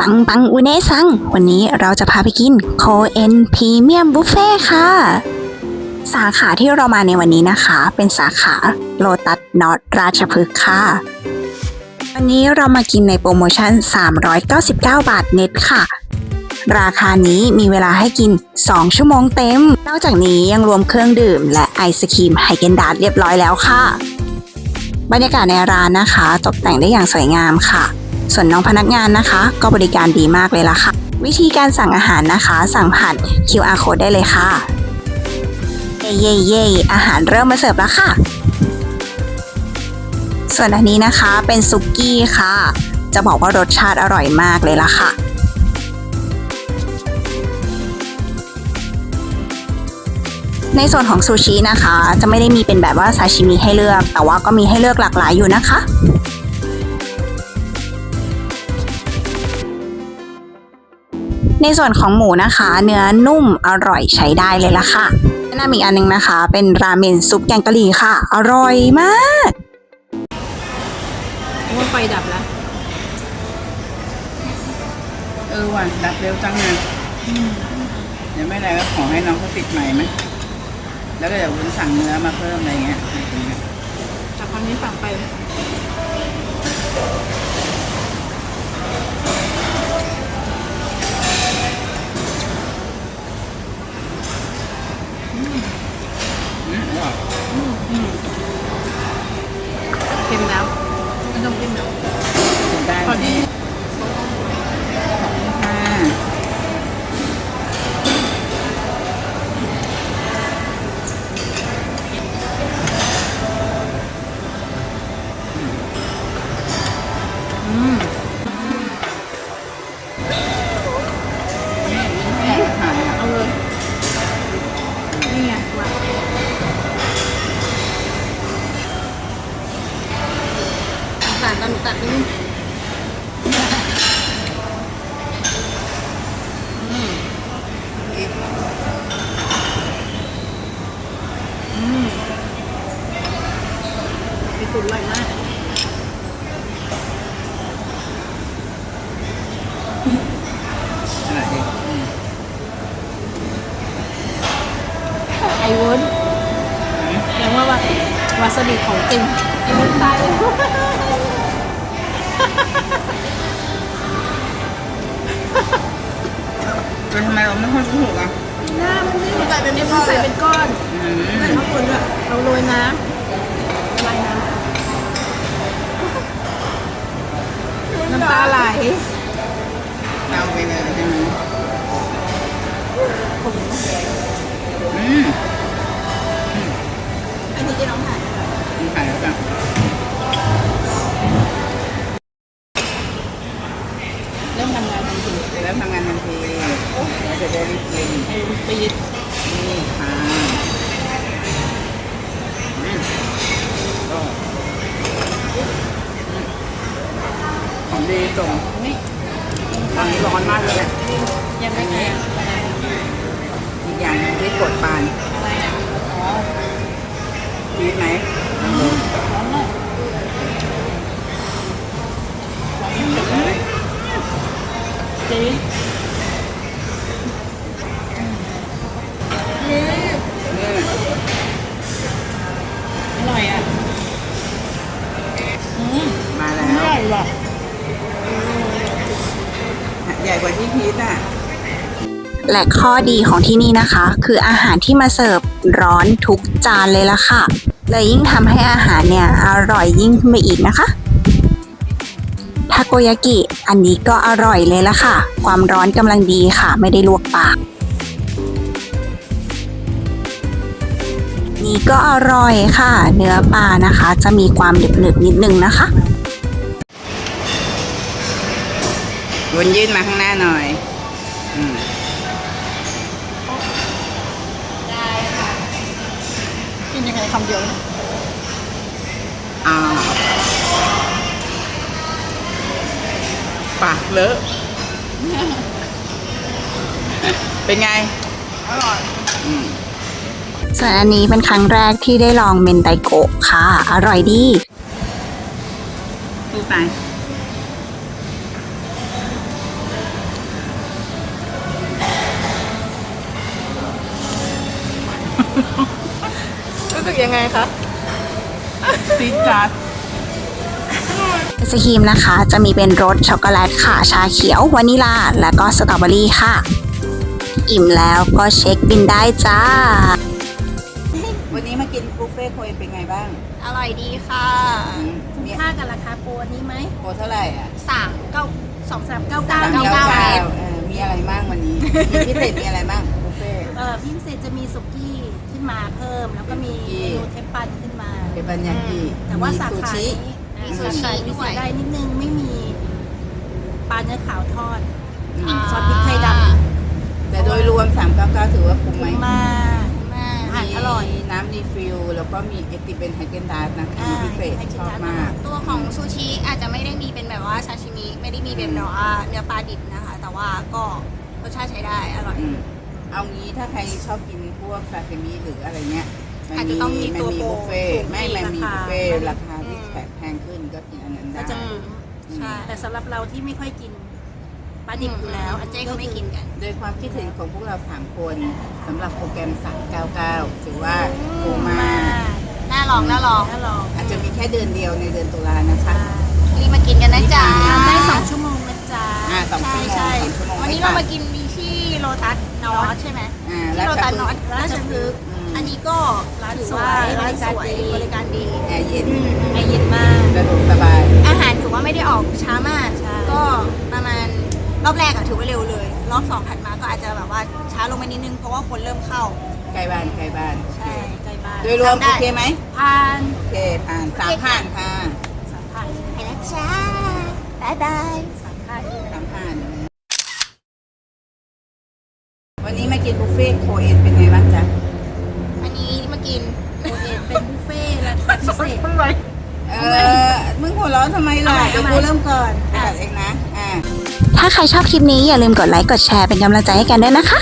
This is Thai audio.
ปังปังอุเนซัง วันนี้เราจะพาไปกินโคเอนพรีเมียมบุฟเฟ่ค่ะ สาขาที่เรามาในวันนี้นะคะ เป็นสาขาโลตัสนอตราชพฤกษ์ค่ะ วันนี้เรามากินในโปรโมชั่น 399 บาทเน็ตค่ะ ราคานี้มีเวลาให้กิน 2 ชั่วโมงเต็ม นอกจากนี้ยังรวมเครื่องดื่ม และไอศครีมไฮเกนดาร์เรียบร้อยแล้วค่ะ บรรยากาศในร้านนะคะ ตกแต่งได้อย่างสวยงามค่ะ ส่วนน้องพนักงานนะคะ ก็บริการดีมากเลยล่ะค่ะ วิธีการสั่งอาหารนะคะ สั่งผ่าน QR code ได้เลยค่ะเย่เย่เย่อาหารเริ่มมาเสิร์ฟแล้วค่ะ ส่วนอันนี้นะคะเป็นซุกี้ค่ะ จะบอกว่ารสชาติอร่อยมากเลยล่ะค่ะในส่วนของซูชินะคะ จะไม่ได้มีเป็นแบบว่าซาชิมิให้เลือก แต่ว่าก็มีให้เลือกหลากหลายอยู่นะคะ ในส่วนของหมูนะคะ เนื้อนุ่มอร่อยใช้ได้เลยล่ะค่ะแนะนำอีกอันหนึงนะคะ เป็นราเมนซุปแกงกะหรี่ค่ะ อร่อยมากว่าไฟดับแล้วเออว่ะดับเร็วจังเลยเดี๋ยวไม่ไรก็ขอให้น้องเขาติดใหม่ไหมแล้วก็เดี๋ยววุ้นสั่งเนื้อมาเพิ่มอะไรเงี้ยอะไรอย่างเงี้ยจากความนี้ฝั่งไป เค็มแล้วไม่ต้องเค็มแล้วพอดีาวาซาบิของจริงไอ้วุ้นตายเลยแล้วทำไมเราไม่ค่อยถูกอะหน้ามันไม่ใส่เป็นมันใส่เป็นก้อนอืมใส่ข้าวปุ้นอะเราโรยน้ำลายน้ำน้ำตาไหลเราไปเลยใช่ไหมอืมอันนี้ที่น้องถ่าย มีขายแล้วจ้ะเริ่มทำงานทันทีเริ่มทำงานทันทีแล้วจะได้รีบกินไอ้ปีดนี่ค่ะอืมก็ของดีส่งนี่ตอนนี้ร้อนมากเลยแหละยังไม่แข็งอีกอย่างหนึงที่กดปานอะไรอ๋อชีสไหม ล้อวร่อยว่ะ ใหญ่กว่าที่พีทอะ และข้อดีของที่นี่นะคะ คืออาหารที่มาเสิร์ฟร้อนทุกจานเลยล่ะค่ะเลยยิ่งทำให้อาหารเนี่ยอร่อยยิ่งขึ้นไปอีกนะคะทาโกยากิอันนี้ก็อร่อยเลยล่ะค่ะ ความร้อนกำลังดีค่ะ ไม่ได้ลวกปาก นี่ก็อร่อยค่ะ เนื้อปลานะคะ จะมีความหนึบๆนิดนึงนะคะ วนยื่นมาข้างหน้าหน่อยอืมกินยังไงคำเดียวนะอ่าปากเลอะ เป็นไง อร่อยอืมส่วนอันนี้เป็นครั้งแรกที่ได้ลองเมนไดโกะค่ะ อร่อยดีพูดไป ยังไงคะซีดจัดไอศครีมนะคะ จะมีเป็นรสช็อกโกแลตค่ะ ชาเขียว วานิลา และก็สตรอเบอรี่ค่ะ อิ่มแล้วก็เช็คบินได้จ้า วันนี้มากินบุฟเฟ่ต์โคเอนเป็นไงบ้างอร่อยดีค่ะอืมคุ้มมีค่ากับราคาโปรนี้ไหมโปรเท่าไหร่อะสามเก้าสองสามเก้าเก้าสามเก้าเก้าเก้าเก้าเออมีอะไรบ้างวันนี้มีพิเศษมีอะไรบ้าง บุฟเฟ่ต์เอ่อพิเศษจะมีสุกี้ขึ้นมาเพิ่ม แล้วก็มีสุกี้เมนูเทปปันขึ้นมา เป็นบัญญัติแต่ว่ามีสาซูขาชินี้มีอ่าซูสาชิขานี้ด้วยเสียดายนิดนึงไม่มีปลาเนื้อขาวทอดอืมซอสพริกไทยดแต่โดยรวม 399 ถือว่าคุ้มไหมมากมากอาหารอร่อยมีน้ำรีฟิลแล้วก็มีไอติมเป็นไฮเกนดาร์นะอันอ่านี้พิเศษไฮเกนชอบดาร์มาก ตัวของซูชิอาจจะไม่ได้มีเป็นแบบว่าชาชิมิไม่ได้มีเป็นแบบว่าเนื้อปลาดิบนะคะ แต่ว่าก็รสชาติใช้ได้อร่อยอืม เอางี้ถ้าใครชอบกินพวกซาซิมิหรืออะไรเงี้ยมันอาจจะต้องมีมันตัวมีโปรบุฟเฟ่ต์สูงไม่มันมีราคาบุฟเฟ่ต์ราคาที่อืมแพงแพงขึ้นก็กินอันนั้นก็ได้จะอืมใช่ แต่สำหรับเราที่ไม่ค่อยกินปลาดิบอยู่แล้วอันเจ๊เขาไม่กินกัน โดยความคิดเห็นของพวกเราสามคนสำหรับโปรแกรม 399 ถือว่าคุ้มมามากกน่าลองน่าลองถ้าลองอาจจะมีแค่เดือนเดียวในเดือนตุลานะคะ รีบมากินกันนะจ๊ะทำได้สองชั่วโมงนะจ๊ะอ่าสองชั่วโมงใช่สองชั่วโมง วันนี้ไม่เราตัดมากิน ที่โลตัสนอตใช่ไหมอ่าที่โลตัสนอตราราชชพพฤฤกกษ์ษ์อืม อันนี้ก็ร้านถือสวว่ายร้านสวยบริการดีบริการดีแอร์เย็นแอร์เย็นมาก สะดวกสบาย อาหารถือว่าไม่ได้ออกช้ามาก ใช่ ก็ประมาณรอบแรกอะถือว่าเร็วเลย รอบสองถัดมาก็อาจจะแบบว่าช้าลงไปนิดนึงเพราะว่าคนเริ่มเข้าใกล้บ้านใกล้บ้านใช่ใกล้บ้านโดยรวมทำได้ โอเคไหมผ่านโอเคผ่านสามผ่านค่ะสามผ่านไปแล้วจ้าบ๊ายบาย สามผ่าน สามผ่าน วันนี้มากินบุฟ เฟ่ต์โคเอนเป็นไงบ้างจ๊ะอันนี้มากินโอเคเป็นบุฟเฟ่ต์ราคาพิเศษเออมึงหัวเราะทำไมล่ะเอาใหม่เดี๋ยวเอาใหม่กูเริ่มก่อนอะเองนะอ่า ถ้าใครชอบคลิปนี้อย่าลืมกดไลค์กดแชร์เป็นกำลังใจให้กันด้วยนะคะ